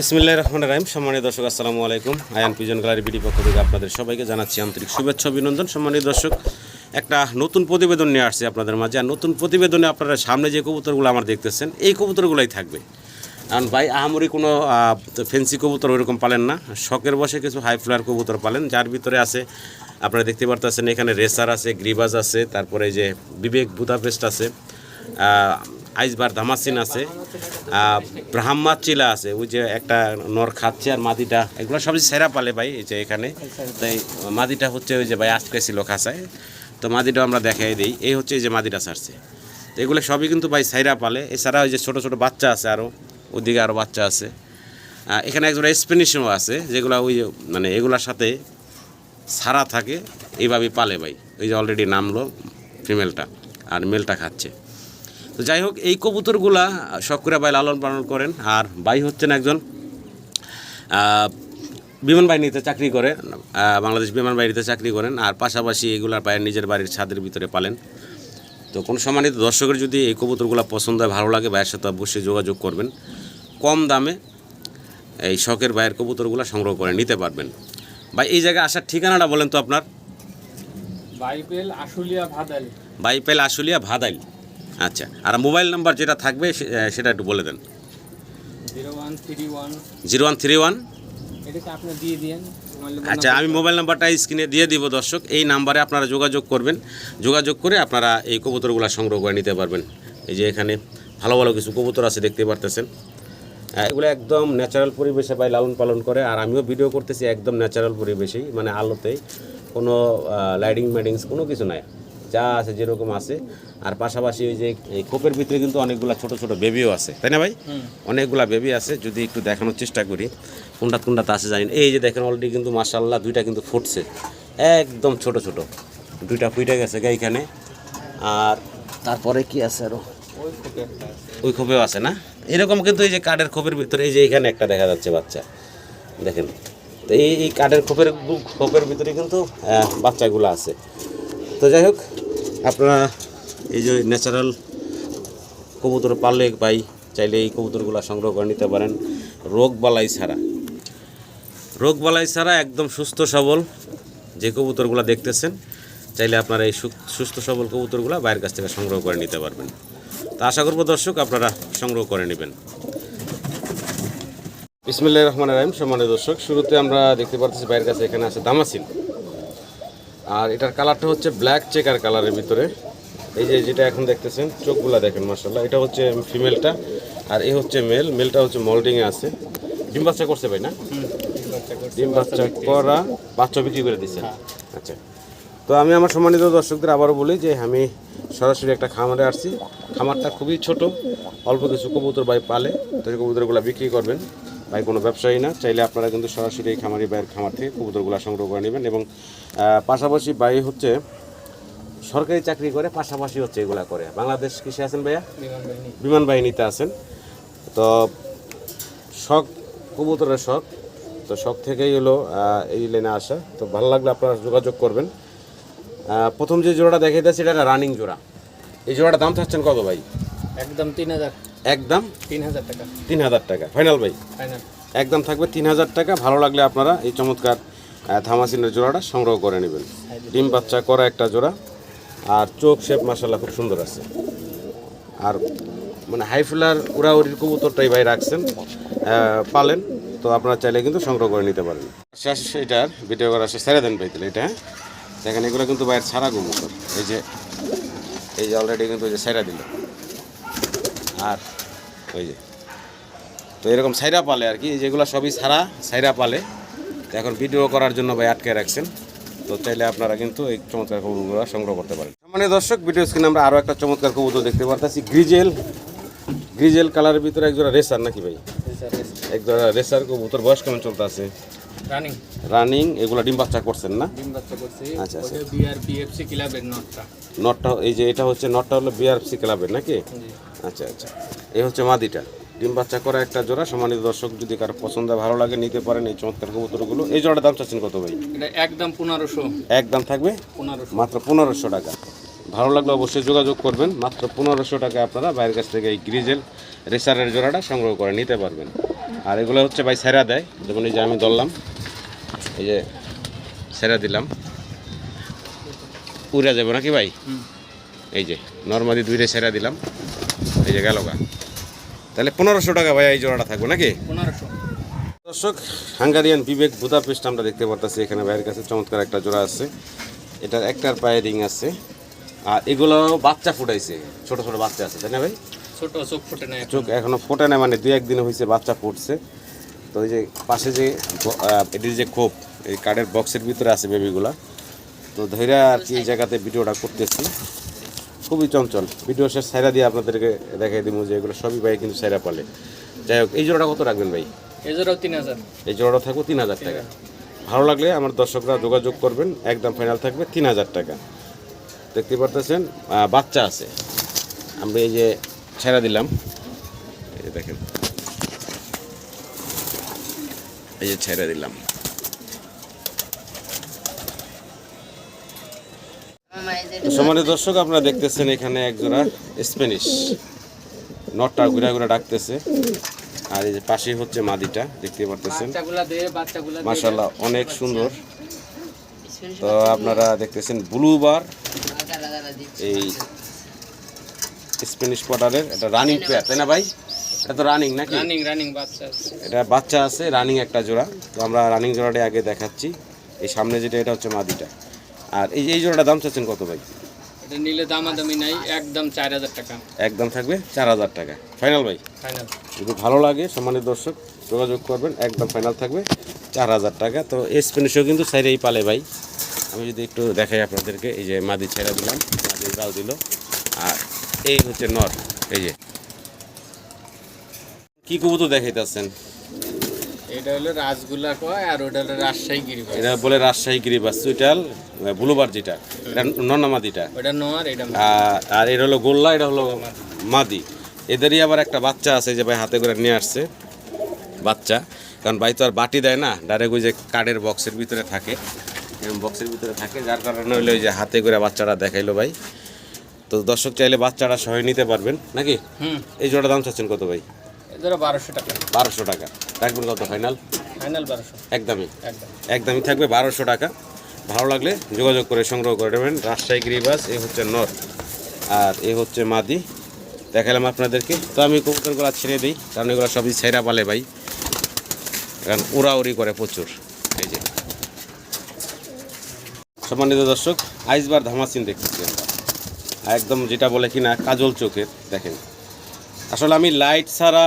বিসমিল্লাহ রহমান রাহিম। সম্মানীয় দর্শক, আসসালামু আলাইকুম। আয়ান পিজন গ্যালারি বিডি পক্ষ থেকে আপনাদের সবাইকে জানাচ্ছি আন্তরিক শুভেচ্ছা, অভিনন্দন। সম্মানীয় দর্শক, একটা নতুন প্রতিবেদন নিয়ে আসছে আপনাদের মাঝে। আর নতুন প্রতিবেদনে আপনারা সামনে যে কবুতরগুলো আমার দেখতেছেন, এই কবুতরগুলোই থাকবে। কারণ ভাই, আহামরি কোনো ফেন্সি কবুতর ওইরকম পালেন না। শখের বসে কিছু হাই ফ্লায়ার কবুতর পালেন, যার ভিতরে আছে, আপনারা দেখতে পারতেছেন, এখানে রেসার আছে, গ্রিবাজ আছে, তারপরে যে বিবেক বুদাপেস্ট আছে। আইসবার ধামাসিন আছে। ব্রাহ্মা চিলা আছে, ওই যে একটা নর খাচ্ছে আর মাদিটা, এগুলো সবই সেরা পালে ভাই, এই যে এখানে। তাই মাদিটা হচ্ছে ওই যে ভাই আজকে ছিল খাসায় তো মাদিটা আমরা দেখাই দিই, এই হচ্ছে এই যে মাদিটা ছাড়ছে। তো এগুলো সবই কিন্তু ভাই সাইরা পালে, এছাড়া ওই যে ছোটো ছোটো বাচ্চা আছে আরও ওদিকে আরও বাচ্চা আছে। এখানে একজন স্পেনিশও আছে, যেগুলো ওই মানে এগুলোর সাথে সারা থাকে, এইভাবে পালে ভাই। ওই যে অলরেডি নামলো ফিমেলটা আর মেলটা খাচ্ছে। তো যাই হোক এই কবুতরগুলা শখ করে ভাই লালন পালন করেন। আর ভাই হচ্ছেন একজন বিমান বাহিনীতে চাকরি করে বাংলাদেশ বিমান বাহিনীতে চাকরি করেন। আর পাশাপাশি এগুলার পায়ের নিজের বাড়ির ছাদের ভিতরে পালেন। তো কোনো সম্মানিত দর্শকের যদি এই কবুতরগুলো পছন্দ হয় ভালো লাগে ভাইয়ের সাথে অবশ্যই যোগাযোগ করবেন। কম দামে এই শখের ভাইয়ের কবুতরগুলো সংগ্রহ করে নিতে পারবেন। ভাই এই জায়গায় আসার ঠিকানাটা বলেন তো আপনার। বাইবেল আশুলিয়া ভাদাল বাইপেল আশুলিয়া ভাদাইল। আচ্ছা আর মোবাইল নাম্বার যেটা থাকবে সেটা একটু বলে দেন। Zero one three one. আচ্ছা আমি মোবাইল নাম্বারটা স্ক্রিনে দিয়ে দিব দর্শক। এই নাম্বারে আপনারা যোগাযোগ করবেন। যোগাযোগ করে আপনারা এই কবুতরগুলো সংগ্রহ করে নিতে পারবেন। এই যে এখানে ভালো ভালো কিছু কবুতর আছে দেখতে পারতেছেন। এগুলো একদম ন্যাচারাল পরিবেশে ভাই লালন পালন করে। আর আমিও ভিডিও করতেছি একদম ন্যাচারাল পরিবেশেই মানে আলোতেই। কোনো লাইটিং মাইটিংস কোনো কিছু নাই। যা আছে যেরকম আছে। আর পাশাপাশি ওই যে এই কোপের ভিতরে কিন্তু অনেকগুলা ছোট ছোট বেবিও আছে। তাই না ভাই? অনেকগুলা বেবি আছে যদি একটু দেখানোর চেষ্টা করি। কোনটা কোনটাতে আছে জানি। এই যে দেখেন অলরেডি কিন্তু মার্শাল্লাহ দুইটা কিন্তু ফুটছে। একদম ছোট ছোট। দুইটা ফুটে গেছে এইখানে আর তারপরে কি আছে আরও ওই। খোপেও আছে না? এরকম কিন্তু এই যে কাঠের খোপের ভিতরে এই যে এখানে একটা দেখা যাচ্ছে বাচ্চা। দেখেন। তো এই এই কাঠের খোপের খোপের ভিতরে কিন্তু বাচ্চাগুলো আছে। তো যাই হোক আপনারা এই যে ন্যাচারাল কবুতর পাললে পাই চাইলে এই কবুতরগুলো সংগ্রহ করে নিতে পারেন। রোগ বালাই ছাড়া। রোগ বালাই ছাড়া একদম সুস্থ সবল যে কবুতরগুলো দেখতেছেন, চাইলে আপনারা এই সুস্থ সবল কবুতরগুলো বাইরের কাছ থেকে সংগ্রহ করে নিতে পারবেন। তো আশা করব দর্শক আপনারা সংগ্রহ করে নেবেন। বিসমিল্লাহ রহমান রাহিম, সম্মানিত দর্শক, শুরুতে আমরা দেখতে পাচ্ছি বাইরের কাছে এখানে আছে দামাসিন আর এটার কালারটা হচ্ছে ব্ল্যাক চেকার কালারের ভিতরে। এই যে যেটা এখন দেখতেছেন চোখগুলা দেখেন মার্শাল্লাহ এটা হচ্ছে ফিমেলটা আর এ হচ্ছে মেল মেলটা হচ্ছে মল্ডিংয়ে আছে। ডিম বাচ্চা করছে ভাই না। ডিম বাচ্চা করা বাচ্চা বিক্রি করে দিচ্ছে আচ্ছা। তো আমি আমার সম্মানিত দর্শকদের আবারও বলি যে আমি সরাসরি একটা খামারে আসছি। খামারটা খুবই ছোট অল্প কিছু কবুতর ভাই পালে তো এই কবুতরগুলো বিক্রি করবেন। ভাই কোনো ব্যবসায়ী না চাইলে আপনারা কিন্তু সরাসরি এই খামারি ভাইয়ের খামার থেকে কবুতরগুলো সংগ্রহ করে নেবেন এবং পাশাপাশি ভাই হচ্ছে সরকারি চাকরি করে পাশাপাশি হচ্ছে এগুলা করে। বাংলাদেশ কৃষি আছেন ভাইয়া? বিমান বাহিনীতে আছেন। তো শখ কবুতরের শখ। তো শখ থেকেই হলো এই লাইনে আসা। তো ভালো লাগলে আপনারা যোগাযোগ করবেন। প্রথম যে জোড়াটা দেখে দিয়েছে এটা রানিং জোড়া। এই জোড়াটা দাম থাকছেন কত ভাই? একদম তিন হাজার। একদম? তিন হাজার টাকা। তিন হাজার টাকা। ফাইনাল ভাই? ফাইনাল একদম থাকবে তিন হাজার টাকা। ভালো লাগলে আপনারা এই চমৎকার থামাসিনের জোড়াটা সংগ্রহ করে নেবেন। ডিম বাচ্চা করা একটা জোড়া। আর চোখ শেপ মাসাল্লাহ খুব সুন্দর আছে। আর মানে হাইফুলার উড়াউড়ির কবুতরটাই ভাই রাখছেন পালেন, তো আপনারা চাইলে কিন্তু সংগ্রহ করে নিতে পারেন। শেষ এটার ভিডিও করা শেষ ছেড়ে দেন ভাই তাহলে এটা হ্যাঁ? দেখেন, এগুলো কিন্তু ভাইয়ের ছাড়া কবুতর। এই যে এই যে অলরেডি কিন্তু যে ছেড়া দিল। আর ওই যে, তো এরকম সাইরা পালে আর কি যেগুলো সবই ছাড়া সাইরা পালে। এখন ভিডিও করার জন্য ভাই আটকে রাখছেন। তো চাইলে আপনারা কিন্তু এই চমৎকার কবুতরগুলো সংগ্রহ করতে পারেন। মানে দর্শক ভিডিও স্ক্রিনে আমরা আরও একটা চমৎকার কবুতর দেখতে পারতেছি গ্রিজেল গ্রিজেল কালারের ভিতরে একজোড়া রেসার নাকি ভাই? একজোড়া রেসার কবুতর বয়স কেমন চলতে আছে রানিং রানিং এগুলো ডিম বাচ্চা করছেন না? ডিম বাচ্চা করছে। আচ্ছা, আচ্ছা। ওটা বিআর বিএফসি ক্লাবের নটটা। নটটা এই যে এটা হচ্ছে নটটা হলো বিআরসি ক্লাবের নাকি? আচ্ছা আচ্ছা। এই হচ্ছে মাদিটা। ডিম বাচ্চা করা একটা জোড়া সম্মানিত দর্শক যদি কারও পছন্দ ভালো লাগে নিতে পারেন এই চমৎকার কবুতরগুলো। এই জোড়ার দাম চাচ্ছেন কত ভাই? এটা একদম পনেরোশো। একদম থাকবে? পনেরোশো। মাত্র পনেরোশো টাকা। ভালো লাগলে অবশ্যই যোগাযোগ করবেন। মাত্র পনেরোশো টাকা আপনারা বাইরের কাছ থেকে এই গ্রিজেল রেসারের জোড়াটা সংগ্রহ করে নিতে পারবেন। আর এগুলো হচ্ছে ভাই সেরা দেয়। যেমন এই যে আমি ধরলাম এই যে সেরা দিলাম। উড়ে যাব নাকি ভাই? এই যে নর্মালি দুইটা সেরা দিলাম। এই যে গেল গা। তাহলে পনেরোশো টাকা ভাই এই জোড়াটা থাকবে নাকি? পনেরোশো। দর্শক হাঙ্গারিয়ান বিবেক বুদাপেস্ট আমরা দেখতে পারতেছি এখানে ভাইয়ের কাছে চমৎকার একটা জোড়া আছে। এটার একটার পায়ে রিং আছে। আর এগুলো বাচ্চা ফুটাইছে ছোট ছোট বাচ্চা আছে তাই না ভাই? ছোট চোখ ফুটে নেয় চোখ এখনও। ফোটে না মানে দুই একদিন হয়েছে বাচ্চা ফুটছে। তো এই যে পাশে যে এটির যে খোপ এই কার্ডের বক্সের ভিতরে আছে বেবিগুলা। তো ধৈর্য আর কি এই জায়গাতে ভিডিওটা করতেছি। খুবই চঞ্চল। ভিডিও শেষ সাইরা দিয়ে আপনাদেরকে দেখাই দিব যে এগুলো সবই ভাই কিন্তু সাইরা পালে। যাই হোক এই জোড়াটা কত রাখবেন ভাই? এজোরাও তিন হাজার। এই জোড়াটা থাকবে তিন হাজার টাকা। ভালো লাগলে আমার দর্শকরা যোগাযোগ করবেন। একদম ফাইনাল থাকবে তিন হাজার টাকা। দেখতে পারতেছেন বাচ্চা আছে। আমরা এই যে ছেড়া দিলাম। এই যে দেখেন। এই যে ছেড়ে দিলাম। তো সমানের দর্শক আপনারা দেখতেছেন এখানে এক জোড়া স্প্যানিশ। নটটা ঘুরা ঘুরা ডাকতেছে। আর এই যে পাশে হচ্ছে মাদিটা দেখতে পারতেছেন। মাশাল্লাহ অনেক সুন্দর। তো আপনারা দেখতেছেন ব্লুবার এই স্প্যানিশ কোয়ার্টারের এটা রানিং পেয়ার তাই না ভাই? এটা তো রানিং নাকি? রানিং রানিং বাচ্চা আছে। এটা বাচ্চা আছে রানিং একটা জোড়া। তো আমরা রানিং জোড়াটা আগে দেখাচ্ছি। এই সামনে যেটা এটা হচ্ছে মাদিটা। আর এই এই জোড়াটা দাম চাচ্ছেন কত ভাই? এটা নিলে দামাদামি নাই একদম চার হাজার টাকা। একদম থাকবে চার হাজার টাকা। ফাইনাল ভাই? ফাইনাল। যদি ভালো লাগে সম্মানিত দর্শক যোগাযোগ করবেন একদম ফাইনাল থাকবে চার হাজার টাকা। তো স্প্যানিশও কিন্তু সাইডেই পালে ভাই। আমি যদি একটু দেখাই আপনাদেরকে এই যে মাদি ছেড়ে দিলাম মাদি গাল দিল। আর এই হচ্ছে নর এই যে। কি কবুতর দেখাইতেছেন? এটা হলো রাজগুলা কয় আর ওটা হলো রাজশাহী গিরিবাস এটা বলে রাজশাহী গিরিবাস সুইটাল ব্লুবার যেটা এটা নন্না মাদিটা। ওটা নোয়ার এটা আর এটা হলো গোল্লা এটা হলো মাদি। এদেরই আবার একটা বাচ্চা আছে যে ভাই হাতে করে নিয়ে আসছে বাচ্চা। কারণ ভাই তো আর বাটি দেয় না ডাইরেক্ট ওই যে কার্ডের বক্সের ভিতরে থাকে। বক্সের ভিতরে থাকে যার কারণে হইল ওই যে হাতে করে বাচ্চাটা দেখাইলো ভাই। তো দর্শক চাইলে বাচ্চাটা সহ নিতে পারবেন নাকি? হুম। এই জোড়া দাম চাচ্ছেন কত ভাই? বারোশো টাকা। বারোশো টাকা। রাখবেন কত ফাইনাল? ফাইনাল বারোশো। একদমই। একদমই থাকবে বারোশো টাকা। ভালো লাগলে যোগাযোগ করে সংগ্রহ করে নেবেন। রাজশাহী গিরিবাস এ হচ্ছে নর। আর এ হচ্ছে মাদি। দেখালাম আপনাদেরকে। তো আমি কবুতরগুলো ছেড়ে দিই কারণ এগুলো সবই ছেঁড়া পালে ভাই। কারণ উড়াউড়ি করে প্রচুর। এই যে। সম্মানিত দর্শক আইসবার ধামাসিন দেখতেছি আমরা। একদম যেটা বলে কিনা কাজল চোখের দেখেন। আসলে আমি লাইট ছাড়া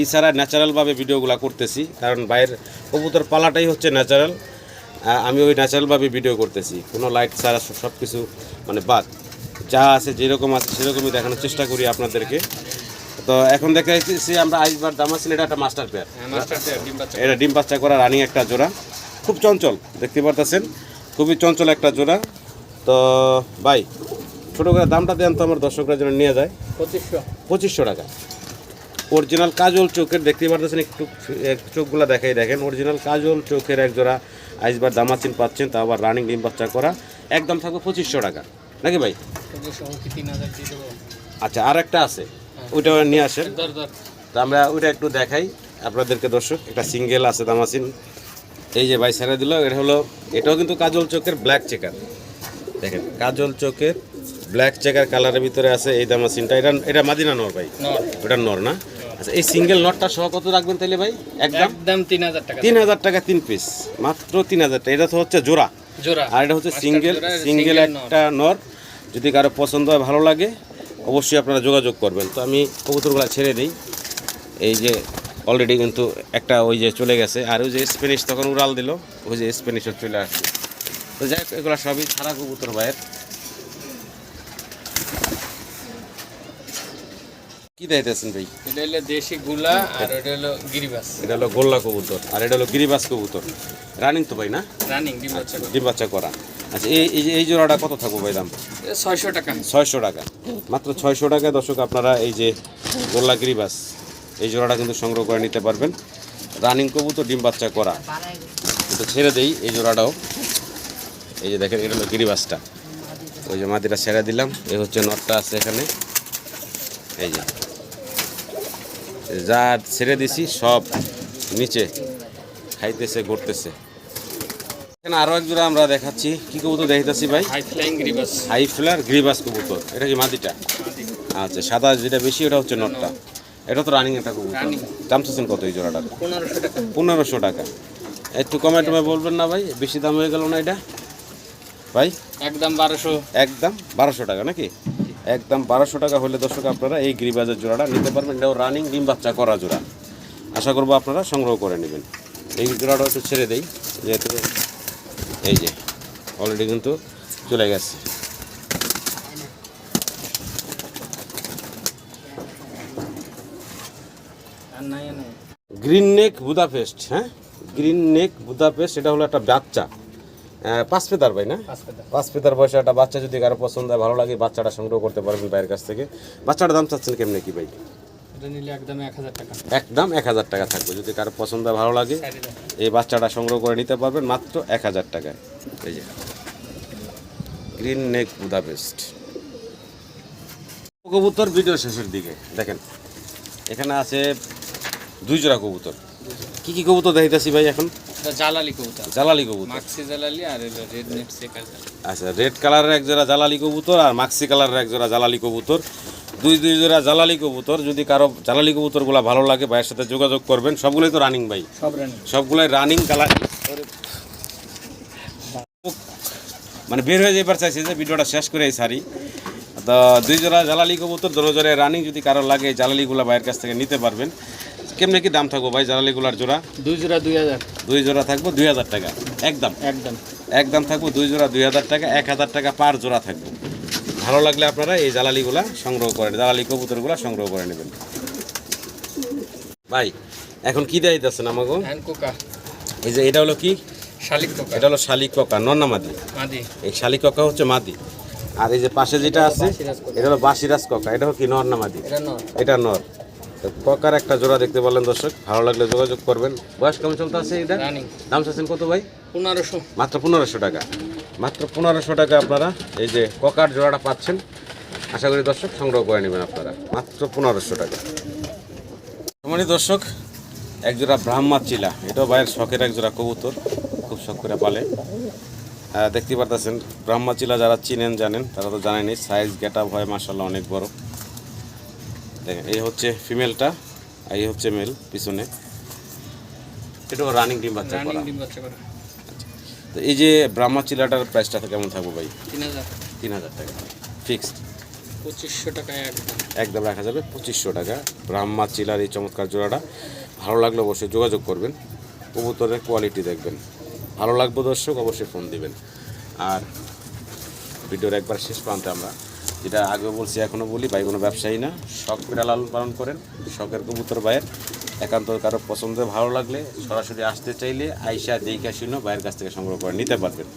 ই ছাড়া ন্যাচারালভাবে ভিডিওগুলো করতেছি কারণ বাইরের কবুতর পালাটাই হচ্ছে ন্যাচারাল আমি ওই ন্যাচারালভাবে ভিডিও করতেছি। কোনো লাইট ছাড়া সব কিছু মানে বাদ। যা আছে যেরকম আছে সেরকমই দেখানোর চেষ্টা করি আপনাদেরকে। তো এখন দেখা যাচ্ছে আমরা আইসবার দামাসিন এটা একটা মাস্টার পেয়ার হ্যাঁ মাস্টার বাচ্চা। এটা ডিম বাচ্চা করা রানিং একটা জোড়া। খুব চঞ্চল দেখতে পারতেছেন? খুবই চঞ্চল একটা জোড়া। তো ভাই ছোটো করে দামটা দেন তো আমার দর্শকরা যেন নিয়ে যায়। পঁচিশশো। পঁচিশশো টাকা। অরিজিনাল কাজল চোখের দেখতে পারতেছেন একটু চোখগুলো দেখাই দেখেন। অরিজিনাল কাজল চোখের এক জোড়া আইসবার দামাচিন পাচ্ছেন তা আবার রানিং ডিম বাচ্চা করা। একদম থাকবে পঁচিশশো টাকা। নাকি ভাই? আচ্ছা আর একটা আছে ওইটা নিয়ে আসেন। দর আমরা ওইটা একটু দেখাই আপনাদেরকে দর্শক। একটা সিঙ্গেল আছে দামাচিন। এই যে ভাই ছেড়ে দিল এটা হলো এটাও কিন্তু কাজল চোখের ব্ল্যাক চেকার দেখেন কাজল চোখের ব্ল্যাক চেকার কালারের ভিতরে আছে এই দামাসিনটা এটা এটা মাদিনা নর ভাই। নর। ওটা নর না? আচ্ছা এই সিঙ্গেল নটটা সহ কত রাখবেন তাহলে ভাই? একদম দাম? তিন হাজার টাকা। তিন হাজার টাকা তিন পিস মাত্র তিন হাজার টাকা। এটা তো হচ্ছে জোড়া। জোড়া। আর এটা হচ্ছে সিঙ্গেল সিঙ্গেল একটা নর। যদি কারও পছন্দ হয় ভালো লাগে অবশ্যই আপনারা যোগাযোগ করবেন। তো আমি কবুতরগুলো ছেড়ে দিই। এই যে অলরেডি কিন্তু একটা ওই যে চলে গেছে। আর ওই যে স্প্যানিশ তখন উড়াল দিল। ওই যে স্প্যানিশও চলে আসছে। তো যাই হোক এগুলো সবই ছাড়া কবুতর ভাইয়ের। কি দিতেছেন ভাই? এটা হলো দেশি গুলা আর ওটা হলো গিরিবাস। এটা হলো গোল্লা কবুতর আর এটা হলো গিরিবাস কবুতর। রানিং তো ভাই না? রানিং ডিম বাচ্চা ডিম বাচ্চা করা। আচ্ছা এই এই যে এই জোড়াটা কত থাকব ভাই দাম? ছয়শো টাকা। ছয়শো টাকা। মাত্র ছয়শো দর্শক আপনারা এই যে গোল্লা গিরিবাস এই জোড়াটা কিন্তু সংগ্রহ করে নিতে পারবেন। রানিং কবুতর ডিম বাচ্চা করা। কিন্তু ছেড়ে দেই এই জোড়াটাও। এই যে দেখেন এটা হলো গিরিবাসটা। ওই যে মাদিটা ছেড়ে দিলাম। এই হচ্ছে নটটা আছে এখানে। এই যে। যা ছেড়ে দিছি সব নিচে খাইতেছে ঘুরতেছে। এখানে আরও এক জোড়া আমরা দেখাচ্ছি। কি কবুতর দেখাইতেছি ভাই? হাই ফ্লার গ্রিবাস কবুতর। এটা কি মাদিটা আচ্ছা সাদা যেটা বেশি ওটা হচ্ছে নটটা। এটা তো রানিং একটা কবুতর। দাম চাচ্ছেন কত এই জোড়াটা পনেরোশো টাকা। একটু কমে টমে বলবেন না ভাই বেশি দাম হয়ে গেল না এটা? ভাই? একদম বারোশো। একদম বারোশো টাকা নাকি? একদম বারোশো টাকা হলে দর্শক আপনারা এই গিরিবাজের জোড়াটা নিতে পারবেন। এটাও রানিং ডিম বাচ্চা করা জোড়া। আশা করব আপনারা সংগ্রহ করে নেবেন। এই জোড়াটা একটু ছেড়ে দেই যেহেতু এই যে অলরেডি কিন্তু চলে গেছে। গ্রিন নেক বুদাপেস্ট হ্যাঁ? গ্রিন নেক বুদাপেস্ট এটা হলো একটা বাচ্চা। পাঁচ পেতার ভাই না? পাঁচ পাতা পেতার বয়সে একটা বাচ্চা যদি কারও পছন্দ হয় ভালো লাগে বাচ্চাটা সংগ্রহ করতে পারবেন ভাইয়ের কাছ থেকে। বাচ্চাটার দাম চাচ্ছেন কেমনে কি ভাই? একদম এক হাজার টাকা। টাকা থাকবে। যদি কারও পছন্দ ভালো লাগে এই বাচ্চাটা সংগ্রহ করে নিতে পারবেন মাত্র এক হাজার টাকায়। এই যে গ্রিন নেক বুদাপেস্ট কবুতর ভিডিও শেষের দিকে দেখেন এখানে আছে দুই জোড়া কবুতর। কি কি কবুতর দেখাইতেছি ভাই এখন? জালালি কবুতর। জালালি কবুতর। মাক্সি জালালি আর রেড নেট সেকার আচ্ছা রেড কালারের এক জোড়া জালালি কবুতর আর মাক্সি কালারের এক জোড়া জালালি কবুতর। দুই দুই জোড়া জালালি কবুতর। যদি কারও জালালি কবুতরগুলো ভালো লাগে ভাইয়ের সাথে যোগাযোগ করবেন। সবগুলোই তো রানিং ভাই। সব রানি সবগুলাই রানিং কালার মানে বের হয়ে যাবার চাইছে যে ভিডিওটা শেষ করে এই সারি তো দুই জোড়া জালালি কবুতর দোনো জোড়ায় রানিং যদি কারও লাগে জালালিগুলা ভাইয়ের কাছ থেকে নিতে পারবেন। কেমনে কি দাম থাকব ভাই জালালিগুলার জোড়া? দুই জোড়া দুই হাজার। দুই জোড়া থাকব দুই হাজার টাকা। একদম। একদম। একদম থাকব দুই জোড়া দুই হাজার টাকা এক হাজার টাকা পার জোড়া থাকব। ভালো লাগলে আপনারা এই জ্বালালিগুলা সংগ্রহ করেন জ্বালালি কবুতরগুলা সংগ্রহ করে নেবেন। ভাই এখন কি দেয় দিতেছেন আমাকে এই যে এটা হলো কি? শালিক কোকা। এটা হলো শালিক ককা নন্না মাদি? এই শালিক ককা হচ্ছে মাদি। আর এই যে পাশে যেটা আছে এটা হলো বাসিরাজ ককা। এটা হলো কি নর না মাদি? এটা নর। তো ককার একটা জোড়া দেখতে পারলেন দর্শক ভালো লাগলে যোগাযোগ করবেন। বয়স কেমন চলতে আছে এটা? দাম চাচ্ছেন কত ভাই? পনেরোশো। মাত্র পনেরোশো টাকা। মাত্র পনেরোশো টাকা আপনারা এই যে ককার জোড়াটা পাচ্ছেন আশা করি দর্শক সংগ্রহ করে নেবেন আপনারা। মাত্র পনেরোশো টাকা। তোমারই দর্শক এক জোড়া ব্রাহ্মা চিলা। এটাও ভাইয়ের শখের এক জোড়া কবুতর খুব শখ করে পালে। দেখতে পারতেছেন ব্রাহ্মা চিলা যারা চিনেন জানেন তারা তো জানেনি সাইজ গেট আপ হয় মাসাল্লাহ অনেক বড়। দেখেন এই হচ্ছে ফিমেলটা আর এই হচ্ছে মেল পিছনে। এটাও রানিং ডিম বাচ্চা রানিং করা। ডিম বাচ্চা করা। তো এই যে ব্রাহ্মা চিলাটার প্রাইসটা কেমন থাকব ভাই? তিন হাজার তিন হাজার টাকা। ফিক্সড পঁচিশশো একদম। একদম রাখা যাবে পঁচিশশো টাকা। ব্রাহ্মা চিলার এই চমৎকার জোড়াটা। ভালো লাগলে অবশ্যই যোগাযোগ করবেন। কবুতরের কোয়ালিটি দেখবেন। ভালো লাগবে দর্শক অবশ্যই ফোন দিবেন। আর ভিডিওর একবার শেষ প্রান্তে আমরা যেটা আগেও বলছি, এখনও বলি, ভাই কোনো ব্যবসায়ী না। শখ পেটা লালন পালন করেন, শখের কবুতর ভাইয়ের। একান্ত কারও পছন্দ ভালো লাগলে সরাসরি আসতে চাইলে আইসা দেইখা শুনো ভাইয়ের কাছ থেকে সংগ্রহ করে নিতে পারবেন।